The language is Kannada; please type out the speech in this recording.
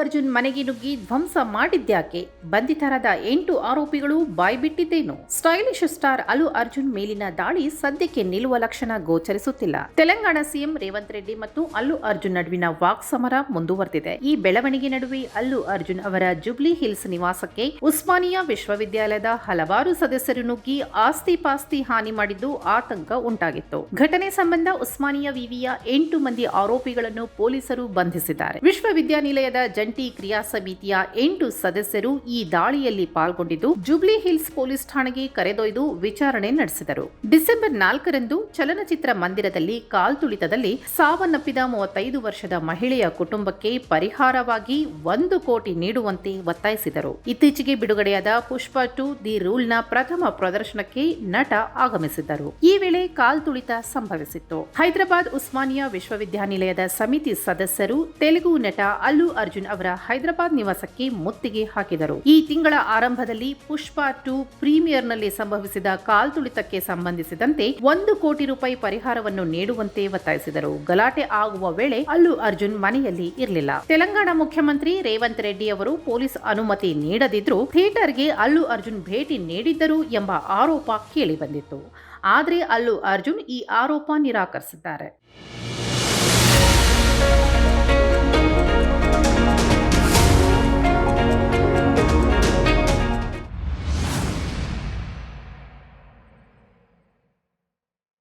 ಅರ್ಜುನ್ ಮನೆಗೆ ನುಗ್ಗಿ ಧ್ವಂಸ ಮಾಡಿದ್ಯಾಕೆ? ಬಂಧಿತರಾದ ಎಂಟು ಆರೋಪಿಗಳು ಬಾಯ್ಬಿಟ್ಟಿದ್ದೇನು ಸ್ಟೈಲಿಶ್ ಸ್ಟಾರ್ ಅಲು ಅರ್ಜುನ್ ಮೇಲಿನ ದಾಳಿ ಸದ್ಯಕ್ಕೆ ನಿಲ್ಲುವ ಲಕ್ಷಣ ಗೋಚರಿಸುತ್ತಿಲ್ಲ. ತೆಲಂಗಾಣ ಸಿಎಂ ರೇವಂತ್ ರೆಡ್ಡಿ ಮತ್ತು ಅಲ್ಲು ಅರ್ಜುನ್ ನಡುವಿನ ವಾಕ್ ಸಮರ ಮುಂದುವರೆದಿದೆ. ಈ ಬೆಳವಣಿಗೆ ನಡುವೆ ಅಲ್ಲು ಅರ್ಜುನ್ ಅವರ ಜುಬ್ಲಿ ಹಿಲ್ಸ್ ನಿವಾಸಕ್ಕೆ ಉಸ್ಮಾನಿಯಾ ವಿಶ್ವವಿದ್ಯಾಲಯದ ಹಲವಾರು ಸದಸ್ಯರು ನುಗ್ಗಿ ಆಸ್ತಿ ಪಾಸ್ತಿ ಹಾನಿ ಮಾಡಿದ್ದು ಆತಂಕ ಉಂಟಾಗಿತ್ತು. ಘಟನೆ ಸಂಬಂಧ ಉಸ್ಮಾನಿಯಾ ವಿವಿಯ ಎಂಟು ಮಂದಿ ಆರೋಪಿಗಳನ್ನು ಪೊಲೀಸರು ಬಂಧಿಸಿದ್ದಾರೆ. ವಿಶ್ವವಿದ್ಯಾನಿಲಯದ ಜಂಟಿ ಕ್ರಿಯಾ ಸಮಿತಿಯ ಎಂಟು ಸದಸ್ಯರು ಈ ದಾಳಿಯಲ್ಲಿ ಪಾಲ್ಗೊಂಡಿದ್ದು ಜುಬ್ಲಿ ಹಿಲ್ಸ್ ಪೊಲೀಸ್ ಠಾಣೆಗೆ ಕರೆದೊಯ್ದು ವಿಚಾರಣೆ ನಡೆಸಿದರು. ಡಿಸೆಂಬರ್ ನಾಲ್ಕರಂದು ಚಲನಚಿತ್ರ ಮಂದಿರದಲ್ಲಿ ಕಾಲ್ತುಳಿತದಲ್ಲಿ ಸಾವನ್ನಪ್ಪಿದ ಮೂವತ್ತೈದು ವರ್ಷದ ಮಹಿಳೆಯ ಕುಟುಂಬಕ್ಕೆ ಪರಿಹಾರವಾಗಿ ಒಂದು ಕೋಟಿ ನೀಡುವಂತೆ ಒತ್ತಾಯಿಸಿದರು. ಇತ್ತೀಚೆಗೆ ಬಿಡುಗಡೆಯಾದ ಪುಷ್ಪ ಟು ದಿ ರೂಲ್ನ ಪ್ರಥಮ ಪ್ರದರ್ಶನಕ್ಕೆ ನಟ ಆಗಮಿಸಿದ್ದರು. ಈ ವೇಳೆ ಕಾಲ್ತುಳಿತ ಸಂಭವಿಸಿತ್ತು. ಹೈದರಾಬಾದ್ ಉಸ್ಮಾನಿಯಾ ವಿಶ್ವವಿದ್ಯಾನಿಲಯದ ಸಮಿತಿ ಸದಸ್ಯರು ತೆಲುಗು ನಟ ಅಲ್ಲು ಅರ್ಜುನ್ ಅವರ ಹೈದರಾಬಾದ್ ನಿವಾಸಕ್ಕೆ ಮುತ್ತಿಗೆ ಹಾಕಿದರು. ಈ ತಿಂಗಳ ಆರಂಭದಲ್ಲಿ ಪುಷ್ಪ ಟು ಪ್ರೀಮಿಯರ್ನಲ್ಲಿ ಸಂಭವಿಸಿದ ಕಾಲ್ತುಳಿತಕ್ಕೆ ಸಂಬಂಧಿಸಿದಂತೆ ಒಂದು ಕೋಟಿ ರೂಪಾಯಿ ಪರಿಹಾರವನ್ನು ನೀಡುವಂತೆ ಒತ್ತಾಯಿಸಿದರು. ಗಲಾಟೆ ಆಗುವ ವೇಳೆ ಅಲ್ಲು ಅರ್ಜುನ್ ಮನೆಯಲ್ಲಿ ಇರಲಿಲ್ಲ. ತೆಲಂಗಾಣ ಮುಖ್ಯಮಂತ್ರಿ ರೇವಂತ್ ರೆಡ್ಡಿ ಅವರು ಪೊಲೀಸ್ ಅನುಮತಿ ನೀಡದಿದ್ರೂ ಥಿಯೇಟರ್ಗೆ ಅಲ್ಲು ಅರ್ಜುನ್ ಭೇಟಿ ನೀಡಿದ್ದರು ಎಂಬ ಆರೋಪ ಕೇಳಿಬಂದಿತ್ತು ಆದರೆ ಅಲ್ಲು ಅರ್ಜುನ್ ಈ ಆರೋಪ ನಿರಾಕರಿಸಿದ್ದಾರೆ.